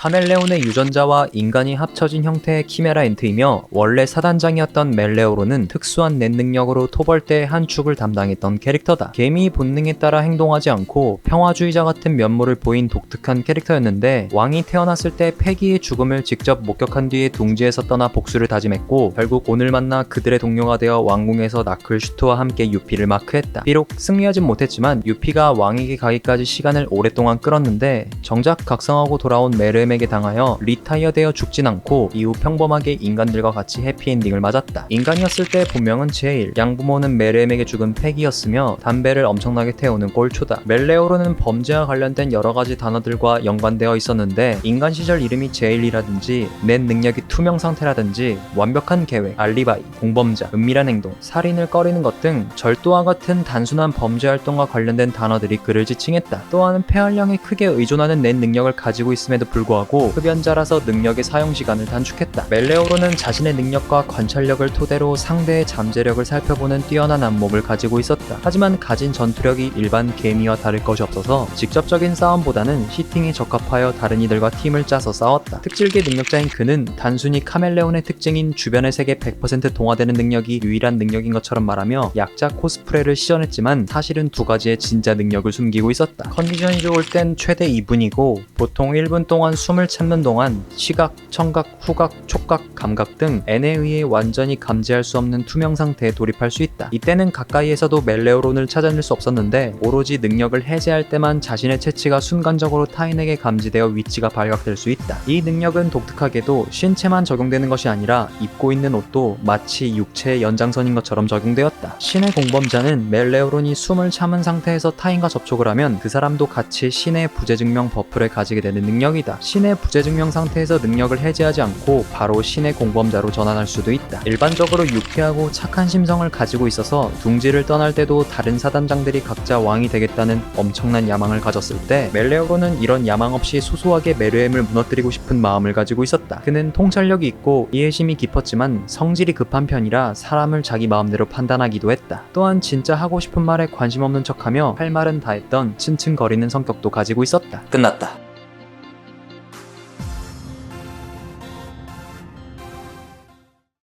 카멜레온의 유전자와 인간이 합쳐진 형태의 키메라 엔트이며 원래 사단장이었던 멜레오로는 특수한 넷 능력으로 토벌대의 한 축을 담당했던 캐릭터다. 개미 본능에 따라 행동하지 않고 평화주의자 같은 면모를 보인 독특한 캐릭터였는데 왕이 태어났을 때 패기의 죽음을 직접 목격한 뒤에 둥지에서 떠나 복수를 다짐했고 결국 오늘 만나 그들의 동료가 되어 왕궁에서 나클 슈트와 함께 유피를 마크했다. 비록 승리하진 못했지만 유피가 왕에게 가기까지 시간을 오랫동안 끌었는데 정작 각성하고 돌아온 메르 엠에게 당하여 리타이어되어 죽진 않고 이후 평범하게 인간들과 같이 해피엔딩을 맞았다. 인간이었을 때 본명은 제일, 양부모는 메르엠에게 죽은 팩이었으며 담배를 엄청나게 태우는 꼴초다. 멜레오로는 범죄와 관련된 여러 가지 단어들과 연관되어 있었는데 인간 시절 이름이 제일이라든지 낸 능력이 투명 상태라든지 완벽한 계획, 알리바이, 공범자, 은밀한 행동, 살인을 꺼리는 것 등 절도와 같은 단순한 범죄 활동과 관련된 단어들이 그를 지칭했다. 또한 폐활량에 크게 의존하는 낸 능력을 가지고 있음에도 불구하고 흡연자라서 능력의 사용 시간을 단축했다. 멜레오로는 자신의 능력과 관찰력을 토대로 상대의 잠재력을 살펴보는 뛰어난 안목을 가지고 있었다. 하지만 가진 전투력이 일반 개미와 다를 것이 없어서 직접적인 싸움보다는 히팅에 적합하여 다른 이들과 팀을 짜서 싸웠다. 특질계 능력자인 그는 단순히 카멜레온의 특징인 주변의 세계 100% 동화되는 능력이 유일한 능력인 것처럼 말하며 약자 코스프레를 시전했지만 사실은 두 가지의 진짜 능력을 숨기고 있었다. 컨디션이 좋을 땐 최대 2분이고 보통 1분 동안 숨을 참는 동안 시각, 청각, 후각, 촉각, 감각 등 N에 의해 완전히 감지할 수 없는 투명 상태에 돌입할 수 있다. 이때는 가까이에서도 멜레오론을 찾아낼 수 없었는데 오로지 능력을 해제할 때만 자신의 채취가 순간적으로 타인에게 감지되어 위치가 발각될 수 있다. 이 능력은 독특하게도 신체만 적용되는 것이 아니라 입고 있는 옷도 마치 육체의 연장선인 것처럼 적용되었다. 신의 공범자는 멜레오론이 숨을 참은 상태에서 타인과 접촉을 하면 그 사람도 같이 신의 부재증명 버프를 가지게 되는 능력이다. 신의 부재증명 상태에서 능력을 해제하지 않고 바로 신의 공범자로 전환할 수도 있다. 일반적으로 유쾌하고 착한 심성을 가지고 있어서 둥지를 떠날 때도 다른 사단장들이 각자 왕이 되겠다는 엄청난 야망을 가졌을 때 멜레오로는 이런 야망 없이 소소하게 메르엠을 무너뜨리고 싶은 마음을 가지고 있었다. 그는 통찰력이 있고 이해심이 깊었지만 성질이 급한 편이라 사람을 자기 마음대로 판단하기도 했다. 또한 진짜 하고 싶은 말에 관심 없는 척하며 할 말은 다 했던 층층거리는 성격도 가지고 있었다. 끝났다.